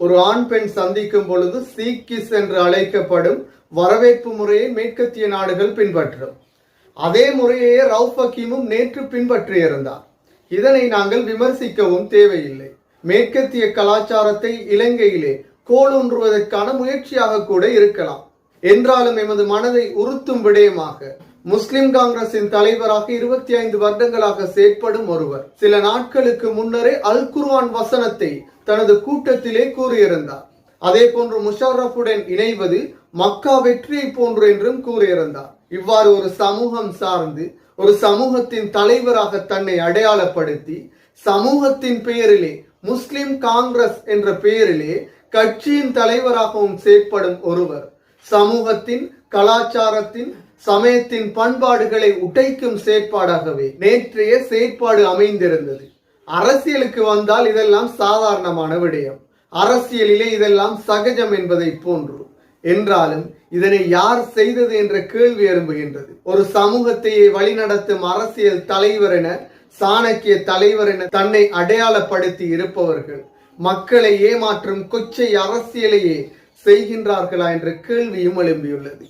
ஒரு ஆண் பெண் சந்திக்கும் பொழுது சீக்கிஸ் என்று அழைக்கப்படும் வரவேற்பு முறையை மேற்கத்திய நாடுகள் பின்பற்றும். அதே முறையே ரவுப் ஹக்கீமும் நேற்று பின்பற்றியிருந்தார் இதனை நாங்கள் விமர்சிக்கவும் தேவையில்லை. மேற்கத்திய கலாச்சாரத்தை இலங்கையிலே கோலூன்றுவதற்கான முயற்சியாக கூட இருக்கலாம். என்றாலும் எமது மனதை உறுத்தும் விடயமாக முஸ்லிம் காங்கிரசின் தலைவராக இருபத்தி ஐந்து வருடங்களாக செயற்படும் ஒருவர் சில நாட்களுக்கு முன்னரே அல் குர்வான் வசனத்தை தனது கூட்டத்திலே கூறியிருந்தார். அதே போன்று முஷாரஃபுடன் இணைவது மக்கா வெற்றியை போன்று என்றும் கூறியிருந்தார். இவ்வாறு ஒரு சமூகம் சார்ந்து ஒரு சமூகத்தின் தலைவராக தன்னை அடையாளப்படுத்தி சமூகத்தின் பெயரிலே முஸ்லிம் காங்கிரஸ் என்ற பெயரிலே கட்சியின் தலைவராகவும் செயற்படும் ஒருவர் சமூகத்தின் கலாச்சாரத்தின் சமயத்தின் பண்பாடுகளை உடைக்கும் செயற்பாடாகவே நேற்றைய செயற்பாடு அமைந்திருந்தது. அரசியலுக்கு வந்தால் இதெல்லாம் சாதாரணமான விடயம். அரசியலிலே இதெல்லாம் சகஜம் என்பதை போன்று. என்றாலும் இதனை யார் செய்தது என்ற கேள்வி எழும்புகின்றது. ஒரு சமூகத்தையே வழிநடத்தும் அரசியல் தலைவர் என சாணக்கிய தலைவர் என தன்னை அடையாளப்படுத்தி இருப்பவர்கள் மக்களை ஏமாற்றும் கொச்சை அரசியலையே செய்கின்றார்களா என்ற கேள்வியும் எழும்பியுள்ளது.